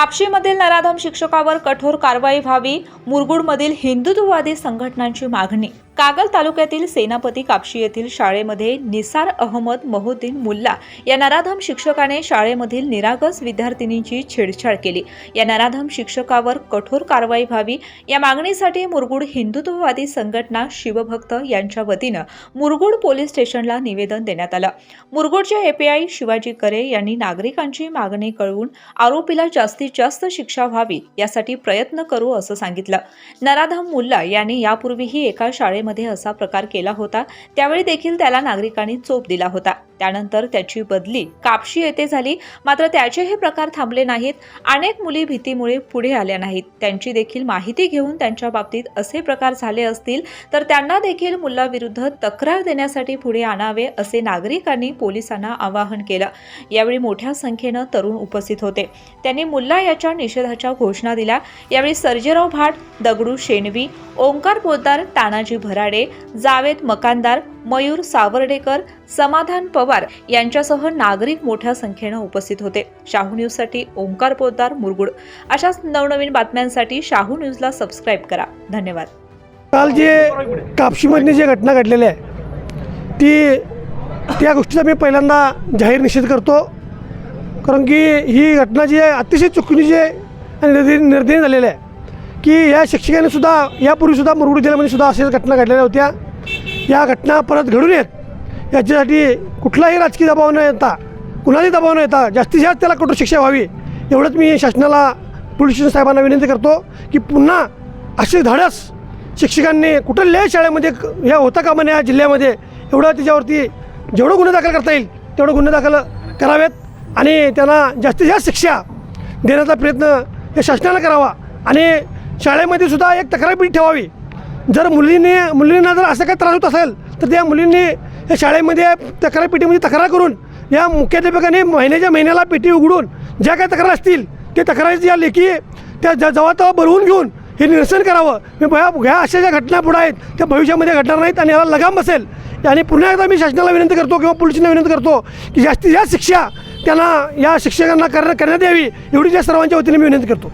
कापशीमधील नराधम शिक्षकावर कठोर कारवाई व्हावी मुरगुडमधील हिंदुत्ववादी संघटनांची मागणी कागल तालुक्यातील सेनापती कापशी येथील शाळेमध्ये निसार अहमद महुद्दीन मुल्ला या नराधम शिक्षकाने शाळेमधील निरागस विद्यार्थिनींची छेडछाड केली. या नराधम शिक्षकावर कठोर कारवाई व्हावी या मागणीसाठी मुरगुड हिंदुत्ववादी संघटना शिवभक्त यांच्या वतीनं मुरगुड पोलीस स्टेशनला निवेदन देण्यात आलं. मुरगुडचे एपीआय शिवाजी करे यांनी नागरिकांची मागणी कळवून आरोपीला जास्तीत जास्त शिक्षा व्हावी यासाठी प्रयत्न करू असं सांगितलं. नराधम मुल्ला यांनी यापूर्वीही एका शाळेमध्ये मध्ये असा प्रकार केला होता त्यावेळी देखील त्याला नागरिकांनी चोप दिला होता. त्यानंतर त्याची बदली कापशी येथे झाली. मात्र त्याचे हे प्रकार थांबले नाहीत. अनेक मुली भीतीमुळे पुढे आल्या नाहीत. त्यांची देखील माहिती घेऊन त्यांच्या बाबतीत असे प्रकार झाले असतील तर त्यांना देखील मुलाविरुद्ध तक्रार देण्यासाठी पुढे आणावे असे नागरिकांनी पोलिसांना आवाहन केलं. यावेळी मोठ्या संख्येनं तरुण उपस्थित होते. त्यांनी मुल्ला याच्या निषेधाच्या घोषणा दिल्या. यावेळी सर्जेराव भाट दगडू शेणवी ओंकार पोद्दार तानाजी भराडे जावेद मकानदार मयूर सावर्डेकर समाधान पवार यांच्यासह नागरिक मोठ्या संख्येनं उपस्थित होते. शाहू न्यूजसाठी ओंकार पोद्दार मुरगुड. अशाच नवनवीन बातम्यांसाठी शाहू न्यूजला सबस्क्राईब करा. धन्यवाद. काल जे कापशीमधली जी घटना घडलेली आहे ती त्या गोष्टीचा मी पहिल्यांदा जाहीर निषेध करतो. कारण की ही घटना जी आहे अतिशय चुकीची आहे आणि निर्दय निर्दयी झालेली आहे. की या शिक्षकाने सुद्धा यापूर्वीसुद्धा मुरगुड जिल्ह्यामध्ये सुद्धा अशाच घटना घडलेल्या होत्या. या घटना परत घडू नयेत याच्यासाठी कुठलाही राजकीय दबाव न येता कुणालाही दबाव न येता जास्तीत जास्त त्याला कठोर शिक्षा व्हावी. एवढंच मी शासनाला पोलीस स्टेशन साहेबांना विनंती करतो की पुन्हा असे धाडस शिक्षकांनी कुठल्याही शाळेमध्ये क- या होता कामा नये या जिल्ह्यामध्ये एवढं त्याच्यावरती जेवढं गुन्हे दाखल करता येईल तेवढं गुन्हे दाखल करावेत आणि त्यांना जास्तीत जास्त शिक्षा देण्याचा प्रयत्न या शासनाला करावा. आणि शाळेमध्ये सुद्धा एक तक्रारपीठ ठेवावी. जर मुलींनी मुलींना जर असं काही त्रास होत असेल तर त्या मुलींनी या शाळेमध्ये तक्रार पेटीमध्ये तक्रार करून या मुख्याध्यापकाने महिन्याच्या महिन्याला पेटी उघडून ज्या काही तक्रार असतील ते तक्रारी या लेखी त्या ज जवळ तेव्हा भरवून घेऊन हे निरसन करावं. मी ह्या अशा ज्या घटना पुढे आहेत त्या भविष्यामध्ये घडणार नाहीत आणि याला लगाम बसेल. आणि पुन्हा एकदा मी शासनाला विनंती करतो किंवा पोलिसांना विनंती करतो की जास्तीत जास्त शिक्षा त्यांना या शिक्षकांना कर करण्यात यावी एवढी या सर्वांच्या वतीने मी विनंती करतो.